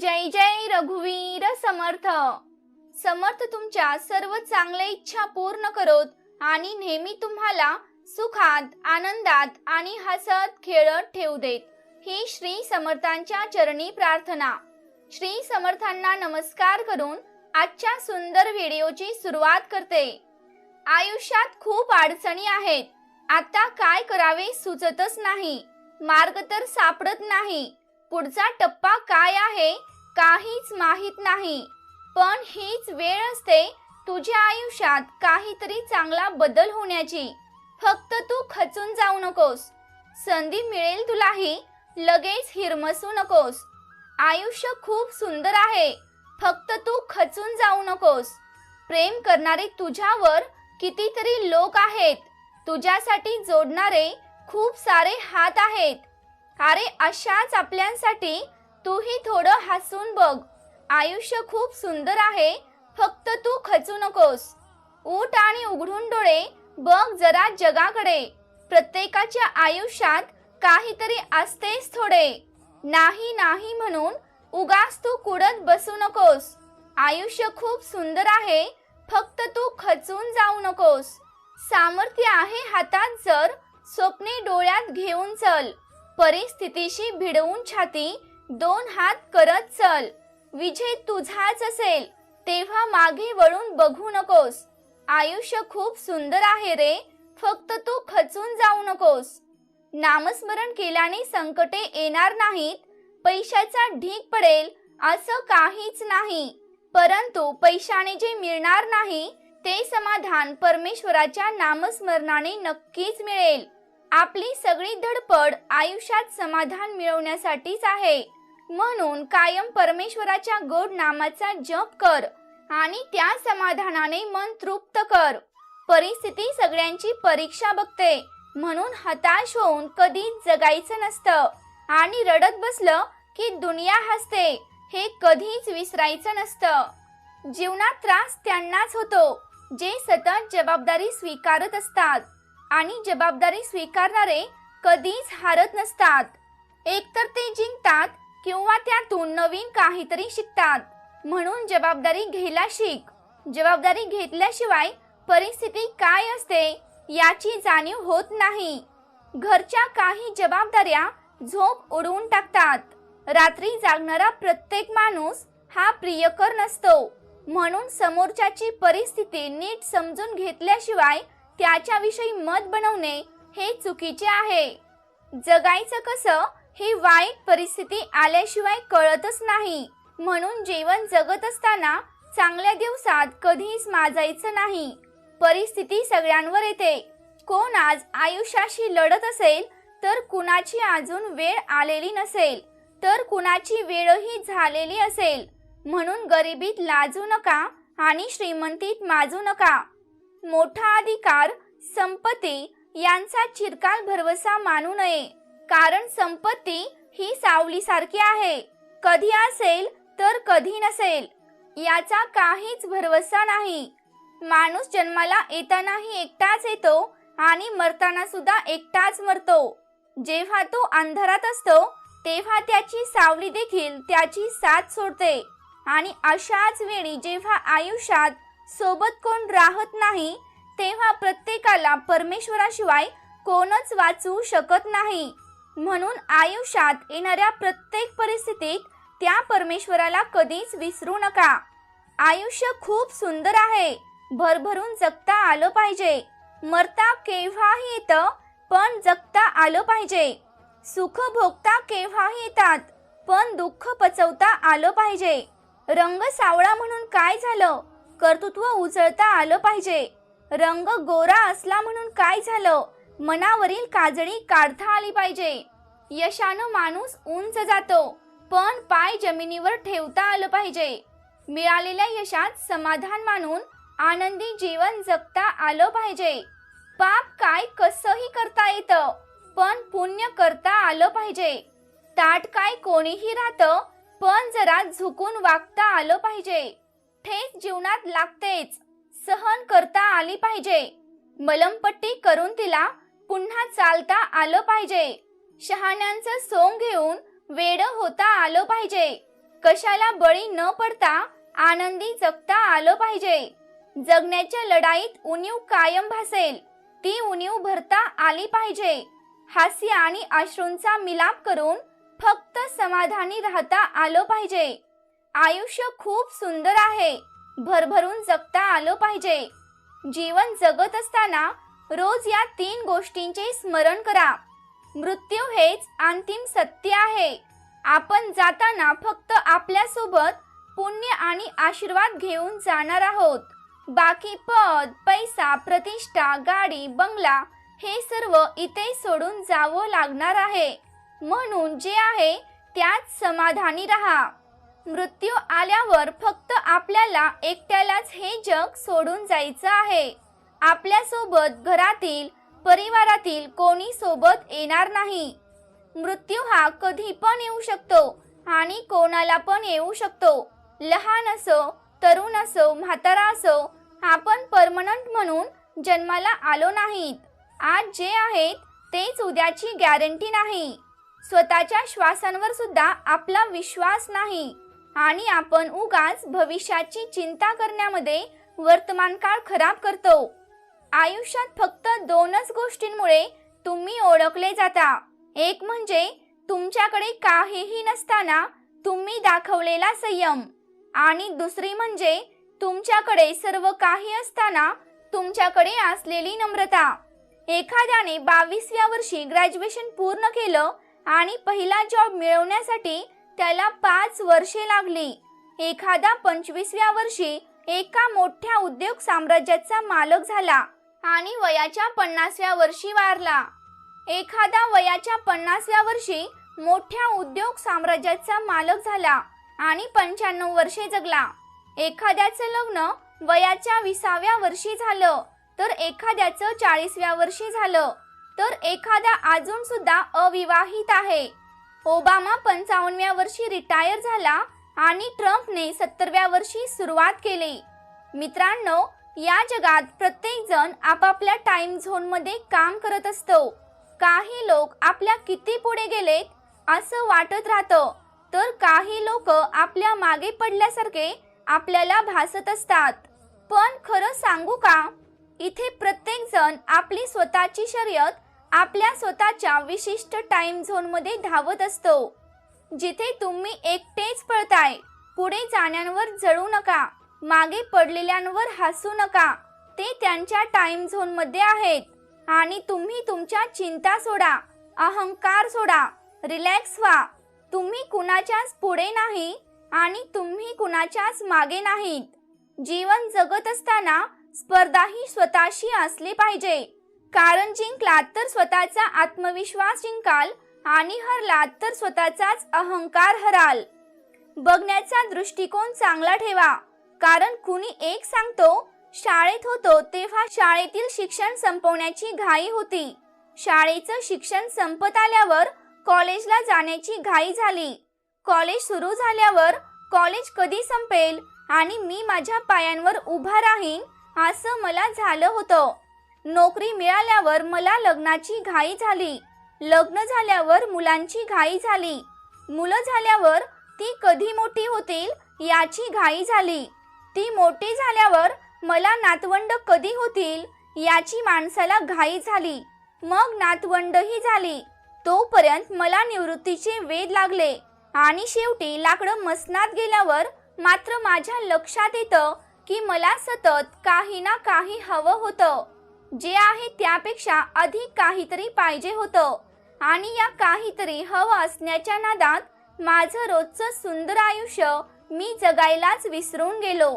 जय जय रघुवीर समर्थ. समर्थ तुमच्या सर्व चांगल्या इच्छा पूर्ण करोत आणि नेहमी तुम्हाला सुखात आनंदात आणि हसत खेळत ठेवू देत. ही श्री समर्थांच्या चरणी प्रार्थना. श्री समर्थांना नमस्कार करून आजच्या सुंदर व्हिडिओची सुरुवात करते. आयुष्यात खूप अडचणी आहेत. आता काय करावे सुचतच नाही. मार्ग तर सापडत नाही. पुढचा टप्पा काय आहे काहीच माहीत नाही. पण हीच वेळ असते तुझ्या आयुष्यात काहीतरी चांगला बदल होण्याची. फक्त तू खचून जाऊ नकोस. संधी मिळेल तुलाही लगेच हिरमसू नकोस. आयुष्य खूप सुंदर आहे. फक्त तू खचून जाऊ नकोस. प्रेम करणारे तुझ्यावर कितीतरी लोक आहेत. तुझ्यासाठी जोडणारे खूप सारे हात आहेत. अरे अशाच आपल्यांसाठी तूही थोडं हसून बघ. आयुष्य खूप सुंदर आहे फक्त तू खचू नकोस. उठ आणि उघडून डोळे बघ जरा जगाकडे. प्रत्येकाच्या आयुष्यात काहीतरी असतेच थोडे. नाही नाही म्हणून उगाच तू कुडत बसू नकोस. आयुष्य खूप सुंदर आहे फक्त तू खचून जाऊ नकोस. सामर्थ्य आहे हातात जर स्वप्ने डोळ्यात घेऊन चल. परिस्थितीशी भिडवून छाती दोन हात करत चल. विजय तुझाच असेल. तेव्हा मागे वळून बघू नकोस. आयुष्य खूप सुंदर आहे रे. फक्त तू खचून जाऊ नकोस. नामस्मरण केल्याने संकटे येणार नाहीत. पैशाचा ढीक पडेल असं काहीच नाही. परंतु पैशाने जे मिळणार नाही ते समाधान परमेश्वराच्या नामस्मरणाने नक्कीच मिळेल. आपली सगळी धडपड आयुष्यात समाधान मिळवण्यासाठीच आहे. म्हणून कायम परमेश्वराच्या गोड नामाचा जप कर आणि त्या समाधानाने मन तृप्त कर. परिस्थिती सगळ्यांची परीक्षा बघते. म्हणून हताश होऊन कधीच जगायचं नसतं. आणि रडत बसलं की दुनिया हसते हे कधीच विसरायचं नसतं. जीवनात त्रास त्यांनाच होतो जे सतत जबाबदारी स्वीकारत असतात. आणि जबाबदारी स्वीकारणारे कधीच हारत नसतात. एकतर ते जिंकतात किंवा त्यातून नवीन काहीतरी शिकतात. म्हणून जबाबदारी घ्यायला शिक. जबाबदारी घेतल्याशिवाय परिस्थिती काय असते याची जाणीव होत नाही. घरच्या काही जबाबदाऱ्या झोप उडवून टाकतात. रात्री जागणारा प्रत्येक माणूस हा प्रियकर नसतो. म्हणून समोरच्याची परिस्थिती नीट समजून घेतल्याशिवाय त्याच्याविषयी मत बनवणे हे चुकीचे आहे. जगायचं कसं हे वाईट परिस्थिती आल्याशिवाय कळतच नाही. म्हणून जीवन जगत असताना चांगल्या दिवसात कधीच माजायचं नाही. परिस्थिती सगळ्यांवर येते. कोण आज आयुष्याशी लढत असेल तर कुणाची अजून वेळ आलेली नसेल तर कुणाची वेळही झालेली असेल. म्हणून गरिबीत लाजू नका आणि श्रीमंतीत माजू नका. मोठा अधिकार संपत्ती यांचा चिरकाल भरवसा मानू नये. कारण संपत्ती ही सावलीसारखी आहे. कधी असेल तर कधी नसेल याचा काहीच भरवसा नाही. माणूस जन्माला येतानाही एकटाच येतो आणि मरताना सुद्धा एकटाच मरतो. जेव्हा तो अंधारात असतो तेव्हा त्याची सावली देखील त्याची साथ सोडते. आणि अशाच वेळी जेव्हा आयुष्यात सोबत कोण राहत नाही तेव्हा प्रत्येकाला परमेश्वराशिवाय कोणच वाचू शकत नाही. म्हणून आयुष्यात येणाऱ्या प्रत्येक परिस्थितीत त्या परमेश्वराला कधीच विसरू नका. आयुष्य खूप सुंदर आहे. भरभरून जगता आलं पाहिजे. मरता केव्हाही येतं पण जगता आलं पाहिजे. सुख भोगता केव्हाही येतात पण दुःख पचवता आलं पाहिजे. रंग सावळा म्हणून काय झालं? कर्तृत्व उचळता आलं पाहिजे. रंग गोरा असला म्हणून काय झालं? मनावरील काजळी काढता आली पाहिजे. यशानं माणूस उंच जातो पण पाय जमिनीवर ठेवता आलं पाहिजे. मिळालेल्या यशात समाधान मानून आनंदी जीवन जगता आलं पाहिजे. पाप काय कसंही करता येतं पण पुण्य करता आलं पाहिजे. ताट काय कोणीही राहतं पण जरा झुकून वागता आलं पाहिजे. ठेच जीवनात लागतेच. सहन करता आली पाहिजे. मलमपट्टी करून तिला पुन्हा चालता आलं पाहिजे. शहाण्यांचं सोंग घेऊन वेड होता आलं पाहिजे. कशाला बळी न पडता आनंदी जगता आलं पाहिजे. जगण्याच्या लढाईत उणीव कायम भासेल. ती उणीव भरता आली पाहिजे. हास्य आणि अश्रूंचा मिलाप करून फक्त समाधानी राहता आलं पाहिजे. आयुष्य खूप सुंदर आहे. भरभरून जगता आलं पाहिजे. जीवन जगत असताना रोज या तीन गोष्टींचे स्मरण करा. मृत्यू हेच अंतिम सत्य आहे. आपण जाताना फक्त आपल्यासोबत पुण्य आणि आशीर्वाद घेऊन जाणार आहोत. बाकी पद पैसा प्रतिष्ठा गाडी बंगला हे सर्व इथे सोडून जावं लागणार आहे. म्हणून जे आहे त्यात समाधानी राहा. मृत्यू आल्यावर फक्त आपल्याला एकट्यालाच हे जग सोडून जायचं आहे. आपल्यासोबत घरातील परिवारातील कोणी सोबत येणार नाही. मृत्यू हा कधी पण येऊ शकतो आणि कोणाला पण येऊ शकतो. लहान असो तरुण असो म्हातारा असो आपण परमनंट म्हणून जन्माला आलो नाहीत. आज जे आहेत तेच उद्याची गॅरंटी नाही. स्वतःच्या श्वासांवर सुद्धा आपला विश्वास नाही. आणि आपण उगाच भविष्याची चिंता करण्यामध्ये वर्तमान काळ खराब करतो. आयुष्यात फक्त दोनच गोष्टींमुळे तुम्ही ओळखले जाता. एक म्हणजे तुमच्याकडे काहीही नसताना तुम्ही दाखवलेला संयम. आणि दुसरी म्हणजे तुमच्याकडे सर्व काही असताना तुमच्याकडे असलेली नम्रता. एखाद्याने बावीसव्या वर्षी ग्रॅज्युएशन पूर्ण केलं आणि पहिला जॉब मिळवण्यासाठी त्याला पाच वर्षे लागली. एखादा पंचवीसव्या वर्षी एका मोठ्या उद्योग साम्राज्याचा मालक झाला आणि वयाच्या पन्नासव्या वर्षी वारला. एखादा वयाच्या पन्नासव्या वर्षी मोठ्या उद्योग साम्राज्याचा मालक झाला आणि पंच्याण्णव वर्षे जगला. एखाद्याचं लग्न वयाच्या विसाव्या वर्षी झालं तर एखाद्याचं चाळीसव्या वर्षी झालं तर एखादा अजून सुद्धा अविवाहित आहे. ओबामा पंचावन्नव्या वर्षी रिटायर झाला आणि ट्रम्पने सत्तरव्या वर्षी सुरुवात केली. मित्रांनो या जगात प्रत्येक जण आपापल्या टाइम झोनमध्ये काम करत असतो. काही लोक आपल्या किती पुढे गेलेत असं वाटत राहतं. तर काही लोक आपल्या मागे पडल्यासारखे आपल्याला भासत असतात. पण खरं सांगू का? इथे प्रत्येक जण आपली स्वतःची शर्यत आपल्या स्वतःच्या विशिष्ट टाइम झोनमध्ये धावत असतो. जिथे तुम्ही एकटेच पळताय पुढे जाण्यांवर जळू नका मागे पडलेल्यांवर हसू नका. ते त्यांच्या टाइम झोनमध्ये आहेत. आणि तुम्ही तुमच्या चिंता सोडा अहंकार सोडा रिलॅक्स व्हा. तुम्ही कुणाच्याच पुढे नाही आणि तुम्ही कुणाच्याच मागे नाहीत. जीवन जगत असताना स्पर्धाही स्वतःशी असली पाहिजे. कारण जिंकलात तर स्वतःचा आत्मविश्वास जिंकाल आणि हरलात तर स्वतःचाच अहंकार हराल. बघण्याचा दृष्टिकोन चांगला ठेवा. कारण कुणी एक सांगतो शाळेत होतो तेव्हा शाळेतील शिक्षण संपवण्याची घाई होती. शाळेचं शिक्षण संपत आल्यावर कॉलेजला जाण्याची घाई झाली. कॉलेज सुरू झाल्यावर कॉलेज कधी संपेल आणि मी माझ्या पायांवर उभा राहीन असं मला झालं होतं. नोकरी मिळाल्यावर मला लग्नाची घाई झाली. लग्न झाल्यावर मुलांची घाई झाली. मुलं झाल्यावर ती कधी मोठी होतील याची घाई झाली. ती मोठी झाल्यावर मला नातवंड कधी होतील याची माणसाला घाई झाली. मग नातवंडही झाली. तोपर्यंत मला निवृत्तीचे वेध लागले. आणि शेवटी लाकडं मसनात गेल्यावर मात्र माझ्या लक्षात येतं की मला सतत काही ना काही हवं होतं. जे आहे त्यापेक्षा अधिक काहीतरी पाहिजे होतं. आणि या काहीतरी हवं असण्याच्या नादात माझं रोजचं सुंदर आयुष्य मी जगायलाच विसरून गेलो.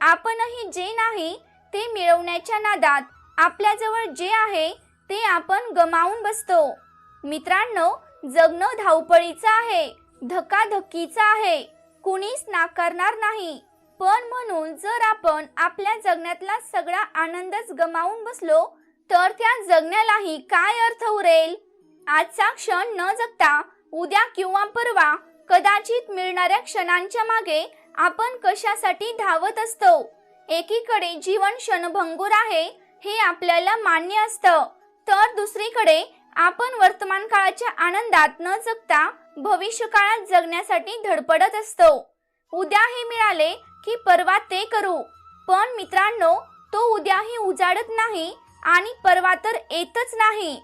आपणही जे नाही ते मिळवण्याच्या नादात आपल्याजवळ जे आहे ते आपण गमावून बसतो. मित्रांनो जगणं धावपळीचं आहे धकाधकीचं आहे. कुणीच नाकारणार नाही. पण म्हणून जर आपण आपल्या जगण्यातला सगळा आनंदच गमावून बसलो तर त्या जगण्यालाही काय अर्थ उरेल? आजचा क्षण न जगता उद्या किंवा परवा कदाचित मिळणाऱ्या क्षणांच्या मागे आपण कशासाठी धावत असतो? एकीकडे जीवन क्षणभंगूर आहे हे आपल्याला मान्य असतं. तर दुसरीकडे आपण वर्तमान काळाच्या आनंदात न जगता भविष्य काळात जगण्यासाठी धडपडत असतो. उद्या हे मिळाले की परवा ते करू. पण मित्रांनो तो उद्याही उजाडत नाही आणि परवा तर येतच नाही.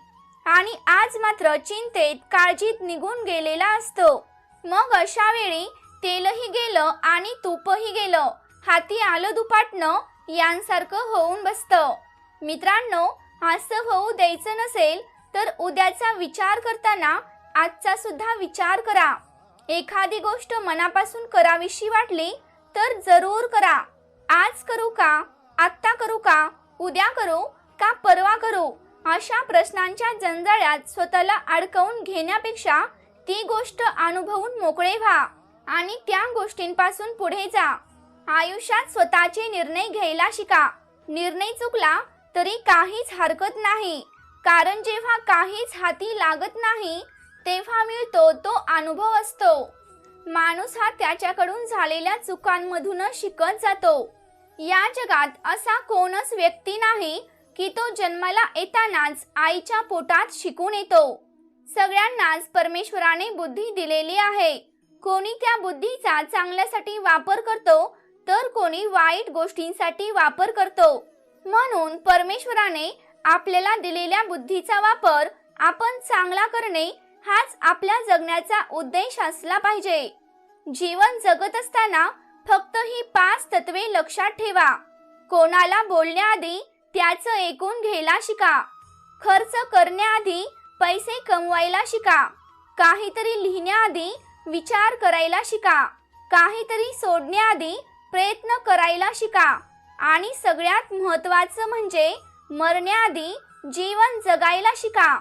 आणि आज मात्र चिंतेत काळजीत निघून गेलेला असतो. मग अशा वेळी तेलही गेलं आणि तूपही गेलं. हाती आलं दुपाटणं यांसारखं होऊन बसतं. मित्रांनो असं होऊ द्यायचं नसेल तर उद्याचा विचार करताना आजचा सुद्धा विचार करा. एखादी गोष्ट मनापासून करावीशी वाटली तर जरूर करा. आज करू का? आत्ता करू का? उद्या करू का परवा करू? अशा प्रश्नांच्या जंजाळ्यात स्वतःला अडकवून घेण्यापेक्षा ती गोष्ट अनुभवून मोकळे व्हा आणि त्या गोष्टींपासून पुढे जा. आयुष्यात स्वतःचे निर्णय घ्यायला शिका. निर्णय चुकला तरी काहीच हरकत नाही. कारण जेव्हा काहीच हाती लागत नाही तेव्हा मिळतो तो अनुभव असतो. माणूस हा त्याच्याकडून झालेल्या चुकांमधूनच शिकत जातो. या जगात असा कोणच व्यक्ती नाही की तो जन्माला येतानाच आईच्या पोटात शिकून येतो. सगळ्यांनाच परमेश्वराने बुद्धी दिलेली आहे. कोणी त्या बुद्धीचा चांगल्यासाठी वापर करतो तर कोणी वाईट गोष्टींसाठी वापर करतो. म्हणून परमेश्वराने आपल्याला दिलेल्या बुद्धीचा वापर आपण चांगला करणे हाच आपल्या जगण्याचा उद्देश असला पाहिजे. जीवन जगत असताना फक्त ही पाच तत्वे लक्षात ठेवा. कोणाला बोलण्याआधी त्याचं ऐकून घ्यायला शिका. खर्च करण्याआधी पैसे कमवायला शिका. काहीतरी लिहिण्याआधी विचार करायला शिका. काहीतरी सोडण्याआधी प्रयत्न करायला शिका. आणि सगळ्यात महत्वाचं म्हणजे मरण्याआधी जीवन जगायला शिका.